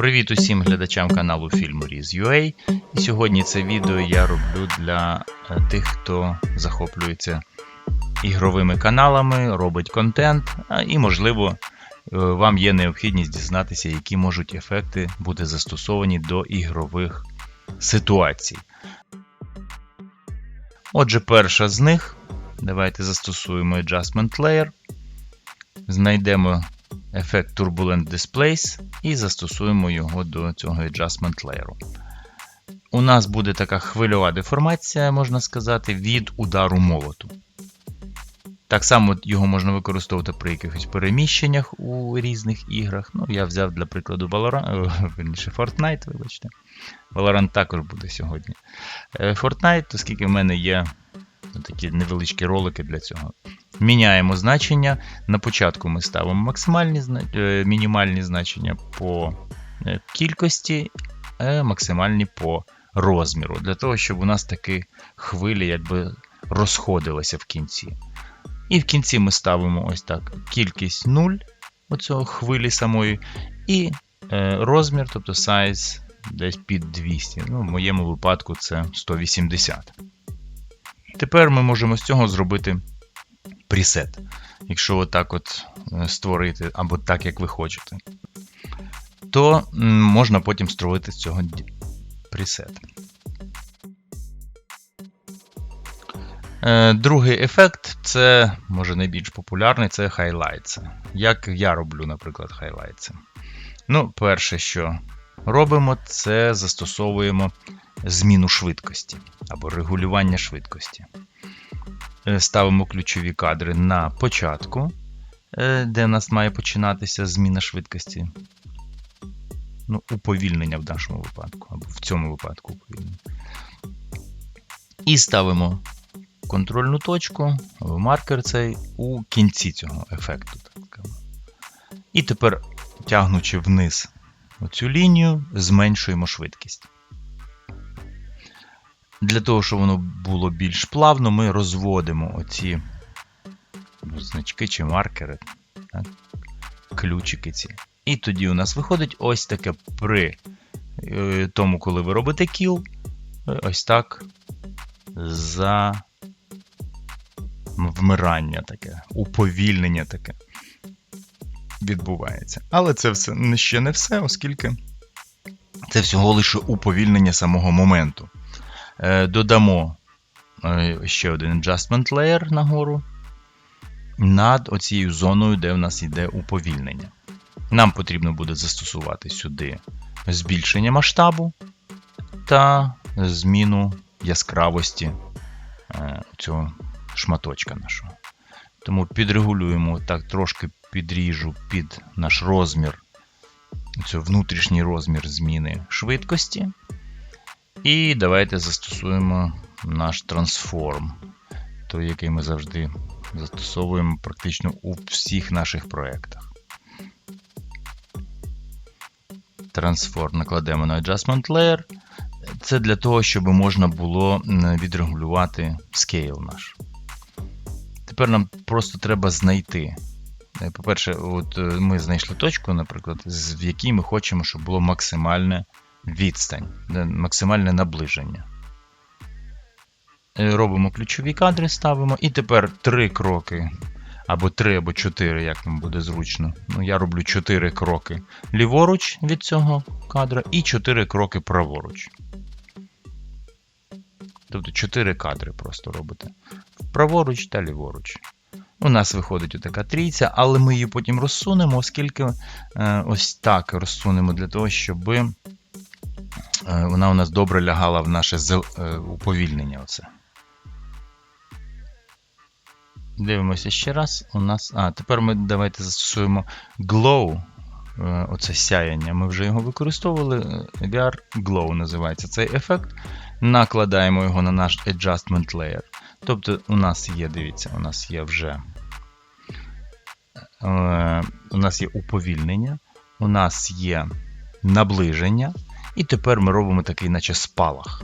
Привіт усім глядачам каналу Filmorіз.ua І сьогодні це відео я роблю для е, тих, хто захоплюється ігровими каналами, робить контент, і, можливо, е, вам є необхідність дізнатися, які можуть ефекти бути застосовані до ігрових ситуацій. Отже, перша з них. Давайте застосуємо Adjustment Layer. Знайдемо ефект Turbulent Displace і застосуємо його до цього Adjustment Layer. У нас буде така хвильова деформація, можна сказати, від удару молоту. Так само його можна використовувати при якихось переміщеннях у різних іграх. Ну, Я взяв для прикладу Valorant, верніше Fortnite, вибачте. Valorant також буде сьогодні. Е, Fortnite, оскільки в мене є такі невеличкі ролики для цього. Міняємо значення. На початку ми ставимо максимальні, е, мінімальні значення по е, кількості, а максимальні по розміру. Для того, щоб у нас такі хвилі якби розходилися в кінці. І в кінці ми ставимо ось так кількість 0 оцього хвилі самої, і е, розмір, тобто size десь під 200. Ну, В моєму випадку це 180. Тепер ми можемо з цього зробити пресет, якщо отак от е, створити, або так, як ви хочете, то можна потім створити з цього пресет. Е, другий ефект це, може найбільш популярний, це highlights. Як я роблю, наприклад, highlights. Ну, перше, що робимо, це застосовуємо зміну швидкості або регулювання швидкості. Е, ставимо ключові кадри на початку, е, де у нас має починатися зміна швидкості. Ну, Уповільнення в нашому випадку, або в цьому випадку уповільнення. І ставимо контрольну точку, маркер цей у кінці цього ефекту. І тепер, тягнучи вниз оцю лінію, зменшуємо швидкість. Для того, щоб воно було більш плавно, ми розводимо оці ну, значки чи маркери, так? ключики ці. І тоді у нас виходить ось таке при е, тому, коли ви робите кіл, ось так за вмирання таке, уповільнення таке відбувається. Але це все ще не все, оскільки це всього лише уповільнення самого моменту. Е, додамо е, ще один adjustment layer нагору над оцією зоною, де в нас йде уповільнення. Нам потрібно буде застосувати сюди збільшення масштабу та зміну яскравості е, цього шматочка нашого. Тому підрегулюємо так, трошки підріжу під наш розмір, це внутрішній розмір зміни швидкості. І давайте застосуємо наш трансформ, той, який ми завжди застосовуємо практично у всіх наших проєктах. Трансформ накладемо на Adjustment Layer. Це для того, щоб можна було відрегулювати scale наш. Тепер нам просто треба знайти. Е, по-перше, от е, ми знайшли точку, наприклад, в якій ми хочемо, щоб було максимальне відстань, максимальне наближення. Е, робимо ключові кадри, ставимо. І тепер три кроки, або три, або чотири, як нам буде зручно. Ну, Я роблю чотири кроки ліворуч від цього кадра і чотири кроки праворуч. Тобто 4 кадри просто робите. Праворуч та ліворуч. У нас виходить така трійця, але ми її потім розсунемо, оскільки е, ось так розсунемо для того, щоб Е, вона у нас добре лягала в наше е, уповільнення. Оце. Дивимося ще раз. У нас. А, тепер ми давайте застосуємо Glow. Е, оце сяяння. Ми вже його використовували. VR Glow називається цей ефект. Накладаємо його на наш Adjustment Layer. Тобто, у нас є, дивіться, у нас є вже у нас є уповільнення, у нас є наближення. І тепер ми робимо такий, наче спалах.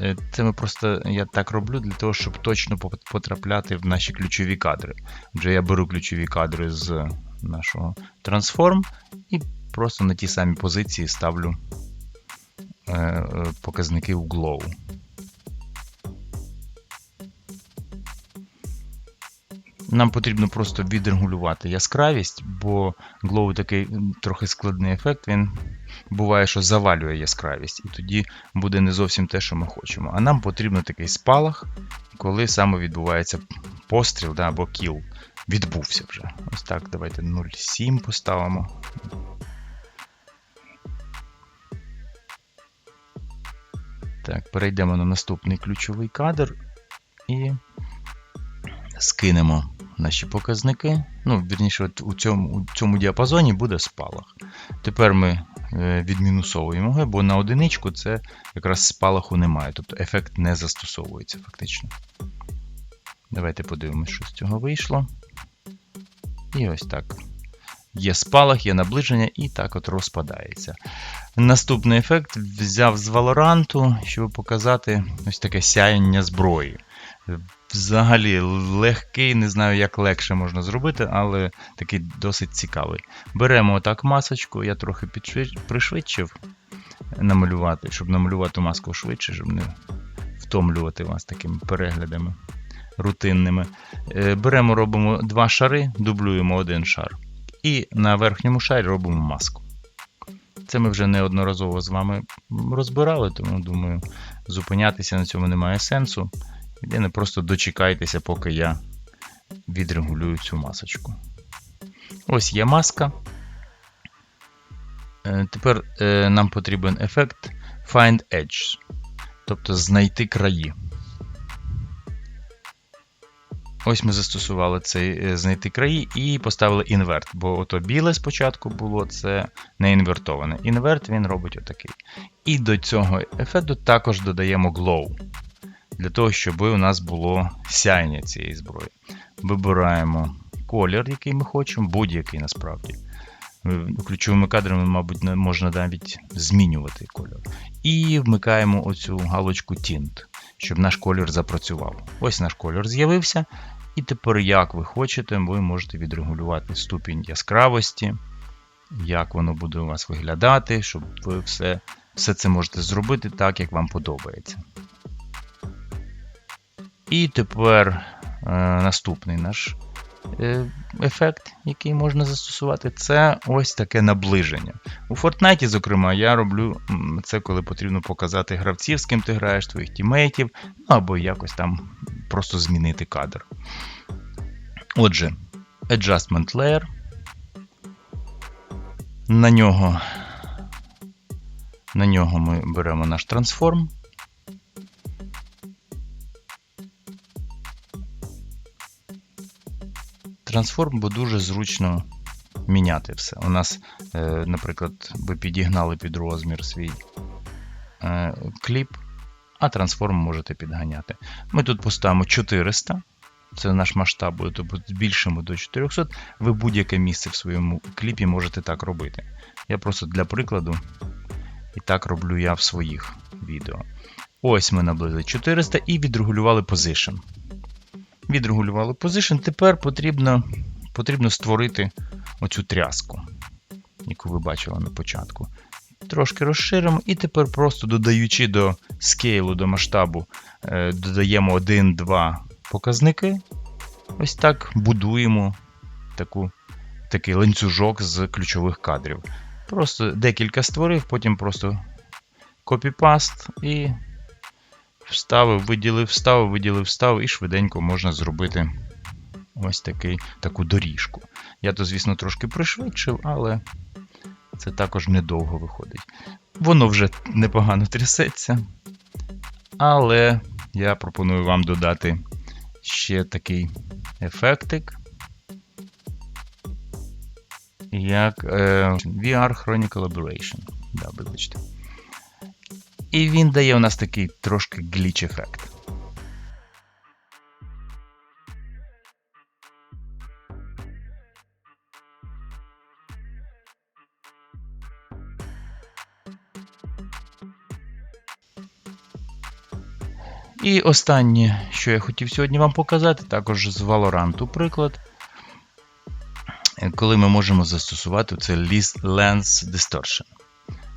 Е, Це ми просто я так роблю для того, щоб точно потрапляти в наші ключові кадри. Отже, я беру ключові кадри з нашого Transform і просто на ті самі позиції ставлю е, е, показники у Glow. Нам потрібно просто відрегулювати яскравість, бо Glow такий трохи складний ефект. Він буває, що завалює яскравість, і тоді буде не зовсім те, що ми хочемо. А нам потрібно такий спалах, коли саме відбувається постріл да, або кіл. Відбувся вже. Ось так, давайте 0,7 поставимо. Так, перейдемо на наступний ключовий кадр і скинемо наші показники. Ну, вірніше, от у цьому, у цьому діапазоні буде спалах. Тепер ми е, відмінусовуємо його, бо на одиничку це якраз спалаху немає, тобто ефект не застосовується фактично. Давайте подивимося, що з цього вийшло. І ось так. Є спалах, є наближення, і так от розпадається. Наступний ефект взяв з Valorant, щоб показати ось таке сяєння зброї. Взагалі легкий, не знаю, як легше можна зробити, але такий досить цікавий. Беремо отак масочку, я трохи пришвидшив намалювати, щоб намалювати маску швидше, щоб не втомлювати вас такими переглядами рутинними. Е, Беремо, робимо два шари, дублюємо один шар. І на верхньому шарі робимо маску. Це ми вже неодноразово з вами розбирали, тому думаю, зупинятися на цьому немає сенсу. Єдине, просто дочекайтеся, поки я відрегулюю цю масочку. Ось є маска. Е, Тепер е, нам потрібен ефект Find Edge, тобто знайти краї. Ось ми застосували цей е, знайти краї і поставили інверт, бо ото біле спочатку було, це не інвертоване. Інверт він робить отакий. І до цього ефекту також додаємо glow, для того, щоб у нас було сяйня цієї зброї. Вибираємо колір, який ми хочемо, будь-який насправді. Е, Ключовими кадрами, мабуть, можна навіть змінювати кольор. І вмикаємо оцю галочку Tint, щоб наш колір запрацював. Ось наш колір з'явився. І тепер, як ви хочете, ви можете відрегулювати ступінь яскравості, як воно буде у вас виглядати, щоб ви все, все це можете зробити так, як вам подобається. І тепер е, наступний наш е, ефект, який можна застосувати, це ось таке наближення. У Fortnite, зокрема, я роблю це, коли потрібно показати гравців, з ким ти граєш, твоїх тімейтів, ну або якось там просто змінити кадр. Отже, Adjustment Layer. На нього, на нього ми беремо наш трансформ. Трансформ, бо дуже зручно міняти все. У нас, е, наприклад, ви підігнали під розмір свій е, кліп, а трансформ можете підганяти. Ми тут поставимо 400. Це наш масштаб тобто збільшимо до 400. Ви будь-яке місце в своєму кліпі можете так робити. Я просто для прикладу і так роблю я в своїх відео. Ось ми наблизили 400 і відрегулювали position. Відрегулювали position. Тепер потрібно, потрібно створити оцю тряску, яку ви бачили на початку. Трошки розширимо, і тепер просто додаючи до скейлу, до масштабу, е, додаємо 1-2 показники. Ось так будуємо таку, такий ланцюжок з ключових кадрів. Просто декілька створив, потім просто копіпаст і вставив, виділив, вставив, виділив, вставив, і швиденько можна зробити ось такий, таку доріжку. Я то, звісно, трошки пришвидшив, але це також недовго виходить. Воно вже непогано трясеться. Але я пропоную вам додати ще такий ефектик, як е, VR Chronicle Aberration. Да, вибачте. І він дає у нас такий трошки гліч ефект. І останнє, що я хотів сьогодні вам показати, також з Valorant приклад. Коли ми можемо застосувати це Lens Distortion.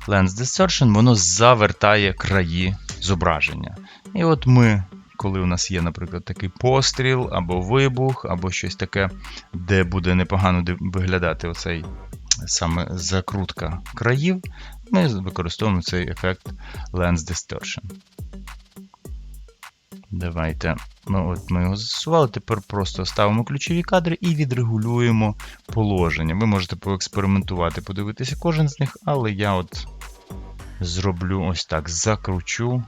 Lens Distortion воно завертає краї зображення. І от ми, коли у нас є, наприклад, такий постріл, або вибух, або щось таке, де буде непогано виглядати оцей саме закрутка країв, ми використовуємо цей ефект Lens Distortion. Давайте. Ну, от ми його застосували. Тепер просто ставимо ключові кадри і відрегулюємо положення. Ви можете поекспериментувати, подивитися кожен з них, але я от зроблю ось так: закручу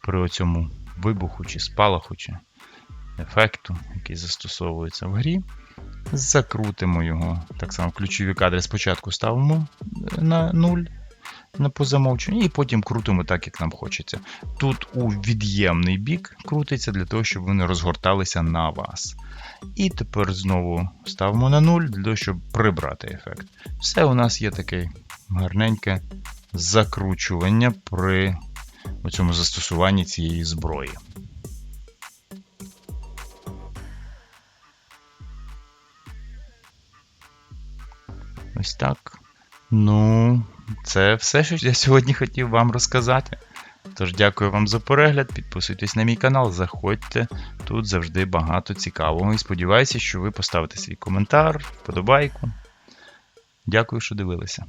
при цьому вибуху чи спалаху, чи ефекту, який застосовується в грі. Закрутимо його. Так само ключові кадри спочатку ставимо на 0 на позамовченні, і потім крутимо так, як нам хочеться. Тут у від'ємний бік крутиться для того, щоб вони розгорталися на вас. І тепер знову ставимо на 0 для того, щоб прибрати ефект. Все, у нас є таке гарненьке закручування при цьому застосуванні цієї зброї. Ось так. Ну, це все, що я сьогодні хотів вам розказати. Тож дякую вам за перегляд, підписуйтесь на мій канал, заходьте, тут завжди багато цікавого. І сподіваюся, що ви поставите свій коментар, вподобайку. Дякую, що дивилися.